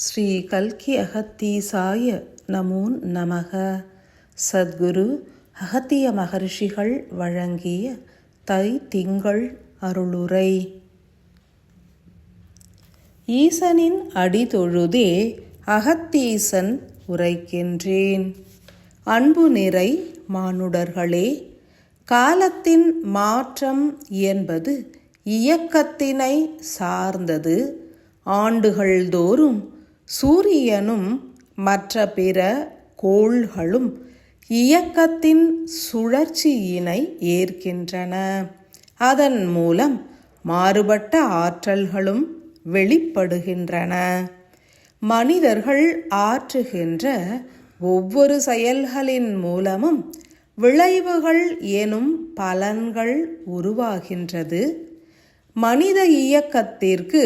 ஸ்ரீ கல்கி அகத்தீசாய நமூன் நமக. சத்குரு அகத்திய மகர்ஷிகள் வழங்கிய தை திங்கள் அருளுரை. ஈசனின் அடிதொழுதே அகத்தீசன் உரைக்கின்றேன். அன்பு நிறை மானுடர்களே காலத்தின் மாற்றம் என்பது இயக்கத்தினை சார்ந்தது. ஆண்டுகள் தோறும் சூரியனும் மற்ற பிற கோள்களும் இயக்கத்தின் சுழற்சியினை ஏற்கின்றன. அதன் மூலம் மாறுபட்ட ஆற்றல்களும் வெளிப்படுகின்றன. மனிதர்கள் ஆற்றுகின்ற ஒவ்வொரு செயல்களின் மூலமும் விளைவுகள் எனும் பலன்கள் உருவாகின்றது. மனித இயக்கத்திற்கு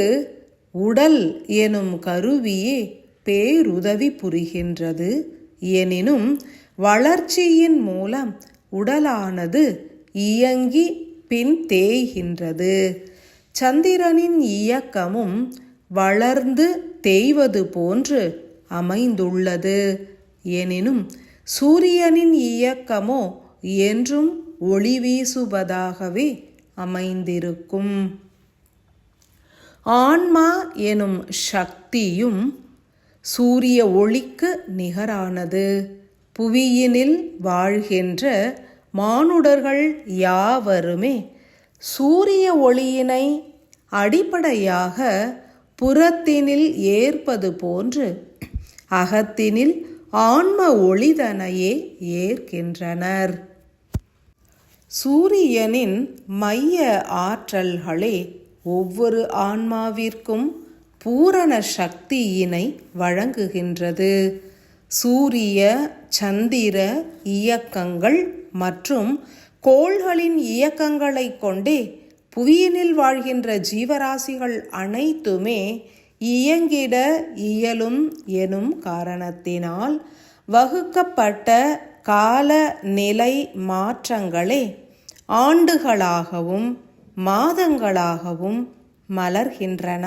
உடல் எனும் கருவியே பேருதவி புரிகின்றது. எனினும் வளர்ச்சியின் மூலம் உடலானது இயங்கி பின் தேய்கின்றது. சந்திரனின் இயக்கமும் வளர்ந்து தேய்வது போன்று அமைந்துள்ளது. எனினும் சூரியனின் இயக்கமோ என்றும் ஒளி வீசுவதாகவே அமைந்திருக்கும். ஆன்மா எனும் சக்தியும் சூரிய ஒளிக்கு நிகரானது. புவியினில் வாழ்கின்ற மானுடர்கள் யாவருமே சூரிய ஒளியினை அடிப்படையாக புறத்தினில் ஏற்பது போன்று அகத்தினில் ஆன்ம ஒளிதனையே ஏற்கின்றனர். சூரியனின் மைய ஆற்றல்களே ஒவ்வொரு ஆன்மாவிற்கும் பூரண சக்தியினை வழங்குகின்றது. சூரிய சந்திர இயக்கங்கள் மற்றும் கோள்களின் இயக்கங்களை கொண்டே புவியினில் வாழ்கின்ற ஜீவராசிகள் அனைத்துமே இயங்கிட இயலும் எனும் காரணத்தினால் வகுக்கப்பட்ட கால நிலை மாற்றங்களே ஆண்டுகளாகவும் மாதங்களாகவும் மலர்கின்றன.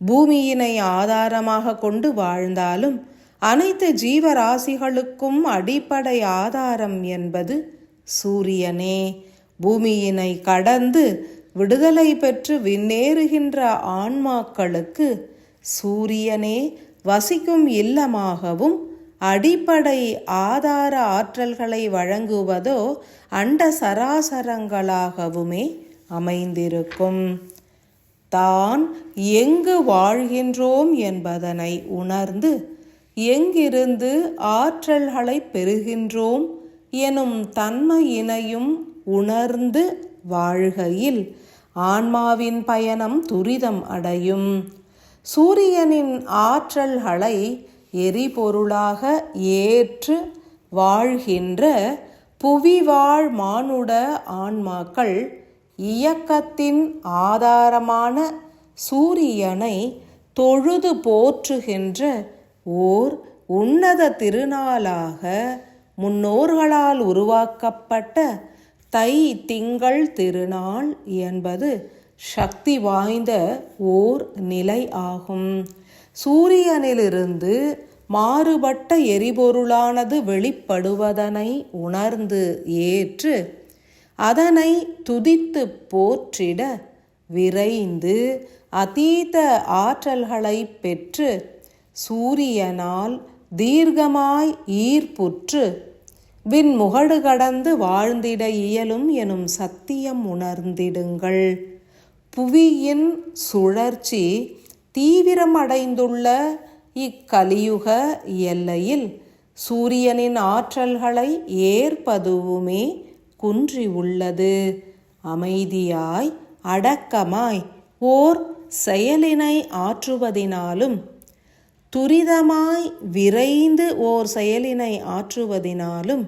பூமியினை ஆதாரமாக கொண்டு வாழ்ந்தாலும் அனைத்து ஜீவராசிகளுக்கும் அடிப்படை ஆதாரம் என்பது சூரியனே. பூமியினை கடந்து விடுதலை பெற்று விண்ணேறுகின்ற ஆன்மாக்களுக்கு சூரியனே வசிக்கும் இல்லமாகவும் அடிப்படை ஆதார ஆற்றல்களை வழங்குவதோ அண்ட சராசரங்களாகவுமே அமைந்திருக்கும். தான் எங்கு வாழ்கின்றோம் என்பதனை உணர்ந்து எங்கிருந்து ஆற்றல்களை பெறுகின்றோம் எனும் தன்மையினையும் உணர்ந்து வாழ்கையில் ஆன்மாவின் பயணம் துரிதம் அடையும். சூரியனின் ஆற்றல்களை எரிபொருளாக ஏற்று வாழ்கின்ற புவிவாழ் மானுட ஆன்மாக்கள் இயக்கத்தின் ஆதாரமான சூரியனை தொழுது போற்றுகின்ற ஓர் உன்னத திருநாளாக முன்னோர்களால் உருவாக்கப்பட்ட தை திங்கள் திருநாள் என்பது சக்தி வாய்ந்த ஓர் நிலை ஆகும். சூரியனிலிருந்து மாறுபட்ட எரிபொருளானது வெளிப்படுவதனை உணர்ந்து ஏற்று அதனை துதித்து போற்றிட விரைந்து அதீத ஆற்றல்களை பெற்று சூரியனால் தீர்க்கமாய் ஈர்ப்புற்று விண்முகடு கடந்து வாழ்ந்திட இயலும் எனும் சத்தியம் உணர்ந்திடுங்கள். புவியின் சுழற்சி தீவிரமடைந்துள்ள இக்கலியுக எல்லையில் சூரியனின் ஆற்றல்களை ஏற்பதுவுமே குன்றி உள்ளது. அமைதியாய் அடக்கமாய் ஓர் செயலினை ஆற்றுவதினாலும் துரிதமாய் விரைந்து ஓர் செயலினை ஆற்றுவதினாலும்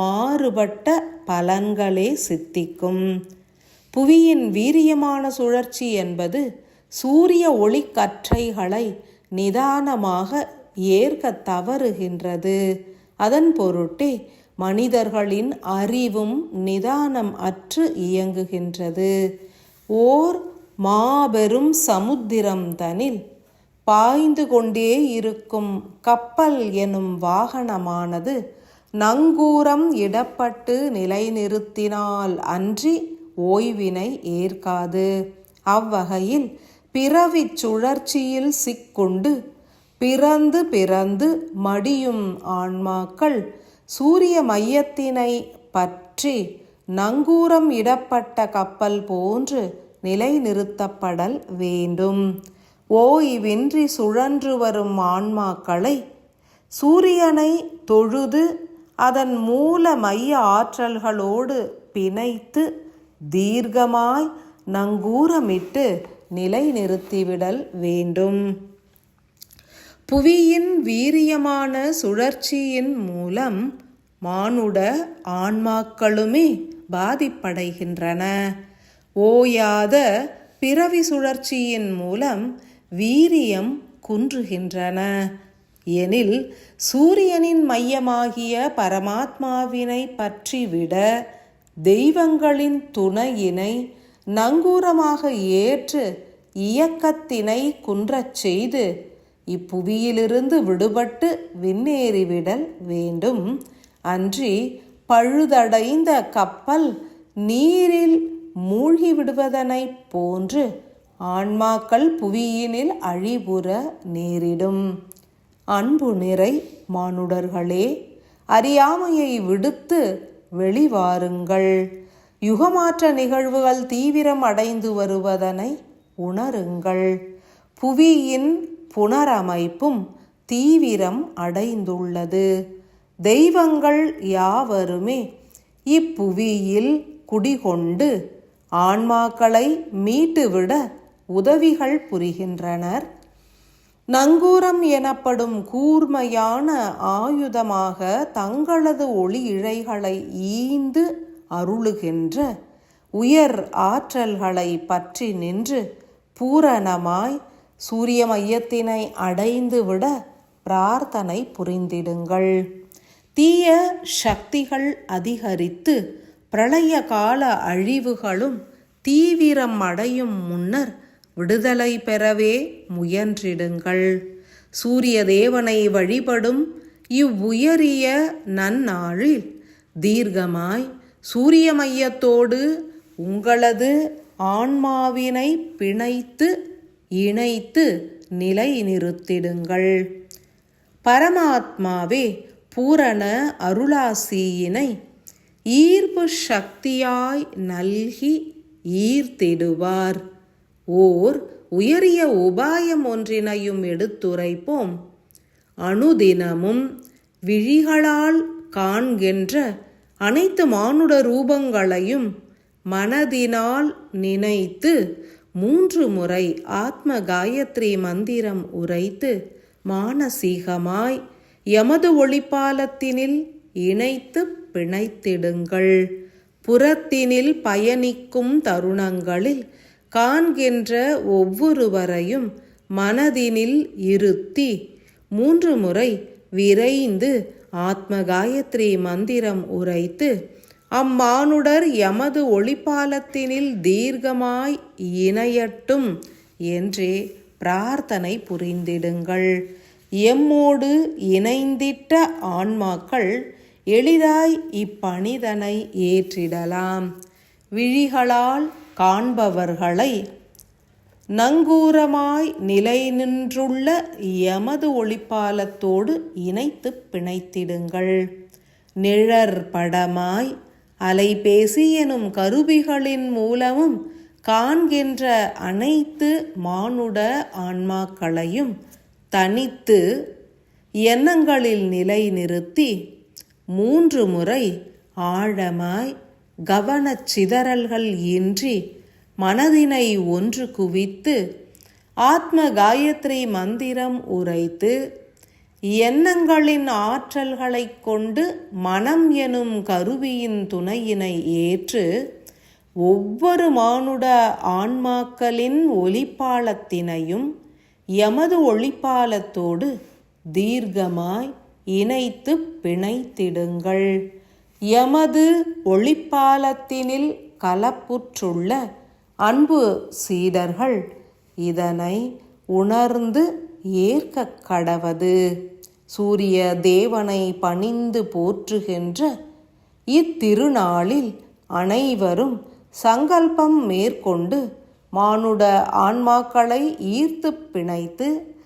மாறுபட்ட பலன்களே சித்திக்கும். புவியின் வீரியமான சுழற்சி என்பது சூரிய ஒளிக்கற்றைகளை நிதானமாக ஏற்க தவறுகின்றது. அதன் பொருட்டே மனிதர்களின் அறிவும் நிதானம் அற்று இயங்குகின்றது. ஓர் மாபெரும் சமுத்திரம் தனில் பாய்ந்து கொண்டே இருக்கும் கப்பல் எனும் வாகனமானது நங்கூரம் இடப்பட்டு நிலைநிறுத்தினால் அன்றி ஓய்வினை ஏற்காது. அவ்வகையில் பிறவிச் சுழற்சியில் சிக்குண்டு பிறந்து பிறந்து மடியும் ஆன்மாக்கள் சூரிய மையத்தினை பற்றி நங்கூரம் இடப்பட்ட கப்பல் போன்று நிலைநிறுத்தப்படல் வேண்டும். ஓய்வின்றி சுழன்று வரும் ஆன்மாக்களை சூரியனை தொழுது அதன் மூல மைய ஆற்றல்களோடு பிணைத்து தீர்க்கமாய் நங்கூரமிட்டு நிலைநிறுத்திவிடல் வேண்டும். புவியின் வீரியமான சுழற்சியின் மூலம் மானுட ஆன்மாக்களுமே பாதிப்படைகின்றன. ஓயாத பிறவி சுழற்சியின் மூலம் வீரியம் குன்றுகின்றன. எனில் சூரியனின் மையமாகிய பரமாத்மாவினை பற்றிவிட தெய்வங்களின் துணையினை நங்கூரமாக ஏற்று இயக்கத்தினை குன்றச் செய்து இப்புவியிலிருந்து விடுபட்டு விண்ணேறிவிடல் வேண்டும். அன்றி பழுதடைந்த கப்பல் நீரில் மூழ்கிவிடுவதனைப் போன்று ஆன்மாக்கள் புவியினில் அழிபுற நேரிடும். அன்பு நிறை மானுடர்களே அறியாமையை விடுத்து வெளிவாருங்கள். யுகமாற்ற நிகழ்வுகள் தீவிரம் அடைந்து வருவதனை உணருங்கள். புவியின் புனரமைப்பும் தீவிரம் அடைந்துள்ளது. தெய்வங்கள் யாவருமே இப்புவியில் குடிகொண்டு ஆன்மாக்களை மீட்டுவிட உதவிகள் புரிகின்றனர். நங்கூரம் எனப்படும் கூர்மையான ஆயுதமாக தங்களது ஒளி இழைகளை ஈந்து அருளுகின்ற உயர் ஆற்றல்களை பற்றி நின்று பூரணமாய் சூரிய மையத்தினை அடைந்துவிட பிரார்த்தனை புரிந்திடுங்கள். தீய சக்திகள் அதிகரித்து பிரளய கால அழிவுகளும் தீவிரம் அடையும் முன்னர் விடுதலை பெறவே முயன்றிடுங்கள். சூரிய தேவனை வழிபடும் இவ்வுயரிய நன்னாளில் தீர்க்கமாய் சூரிய மையத்தோடு உங்களது ஆன்மாவினை பிணைத்து இணைத்து நிலை நிறுத்திடுங்கள். பரமாத்மாவே பூரண அருளாசியினை ஈர்ப்பு சக்தியாய் நல்கி ஈர்த்திடுவார். ஓர் உயரிய உபாயம் ஒன்றினையும் எடுத்துரைப்போம். அணுதினமும் விழிகளால் காண்கின்ற அனைத்து மானுட ரூபங்களையும் மனதினால் நினைத்து மூன்று முறை ஆத்ம காயத்ரி மந்திரம் உரைத்து மானசீகமாய் எமது ஒளிப்பாலத்தினில் இணைத்து பிணைத்திடுங்கள். புறத்தினில் பயணிக்கும் தருணங்களில் காண்கின்ற ஒவ்வொருவரையும் மனதினில் இருத்தி மூன்று முறை விரைந்து ஆத்ம காயத்ரி மந்திரம் உரைத்து அம்மானுடர் எமது ஒளிப்பாலத்தினில் தீர்க்கமாய் இணையட்டும் என்றே பிரார்த்தனை புரிந்திடுங்கள். எம்மோடு இணைந்திட்ட ஆன்மாக்கள் எளிதாய் இப்பணிதனை ஏற்றிடலாம். விழிகளால் காண்பவர்களை நங்கூரமாய் நிலை நின்றுள்ள எமது ஒளிப்பாலத்தோடு இணைத்து பிணைத்திடுங்கள். நிழற்படமாய் அலைபேசி எனும் கருவிகளின் மூலமும் காண்கின்ற அனைத்து மானுட ஆன்மாக்களையும் தனித்து எண்ணங்களில் நிலை நிறுத்தி மூன்று முறை ஆழமாய் கவனச் சிதறல்கள் இன்றி மனதினை ஒன்று குவித்து ஆத்ம காயத்ரி மந்திரம் உரைத்து எண்ணங்களின் ஆற்றல்களைக் கொண்டு மனம் எனும் கருவியின் துணையினை ஏற்று ஒவ்வொரு மானுட ஆன்மாக்களின் ஒளிப்பாலத்தினையும் எமது ஒளிப்பாலத்தோடு தீர்க்கமாய் இணைத்து பிணைத்திடுங்கள். எமது ஒளிப்பாலத்தினில் கலப்புற்றுள்ள அன்பு சீடர்கள் இதனை உணர்ந்து ஏற்கக் கடவது சூரிய தேவனை பணிந்து போற்றுகின்ற இத்திருநாளில் அனைவரும் சங்கல்பம் மேற்கொண்டு மானுட ஆன்மாக்களை ஈர்த்து பிணைத்து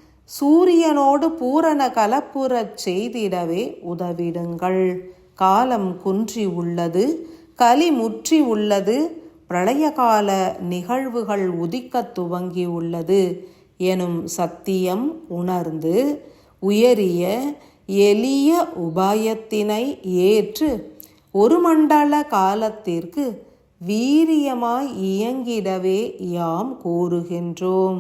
சூரியனோடு பூரண கலப்புறச் செய்திடவே உதவிடுங்கள். காலம் குன்றி உள்ளது களி முற்றி உள்ளது பிரளயகால நிகழ்வுகள் உதிக்கத் துவங்கியுள்ளது எனும் சத்தியம் உணர்ந்து உயரிய எளிய உபாயத்தினை ஏற்று ஒரு மண்டல காலத்திற்கு வீரியமாய் இயங்கிடவே யாம் கூறுகின்றோம்.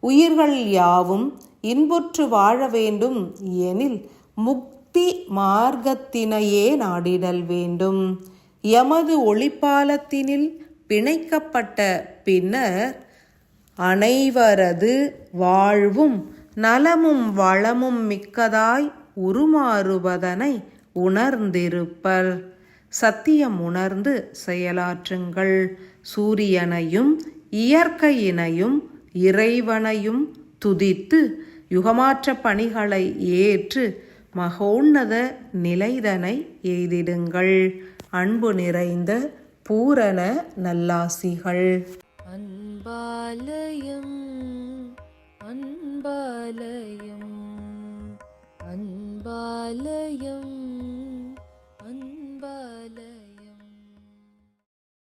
உயிர்கள் யாவும் இன்புற்று வாழ வேண்டும் எனில் முக்தி மார்க்கத்தினையே நாடிடல் வேண்டும். எமது ஒளிப்பாலத்தினில் பிணைக்கப்பட்ட பின்னர் அனைவரது வாழ்வும் நலமும் வளமும் மிக்கதாய் உருமாறுவதனை உணர்ந்திருப்பர். சத்தியம் உணர்ந்து செயலாற்றுங்கள். சூரியனையும் இயற்கையினையும் இறைவனையும் துதித்து யுகமாற்ற பணிகளை ஏற்று மகோன்னத நிலைதனை எய்திடுங்கள். அன்பு நிறைந்த பூரண நல்லாசிகள். அன்பாலயம் அன்பாலயம் அன்பாலயம் அன்பாலயம்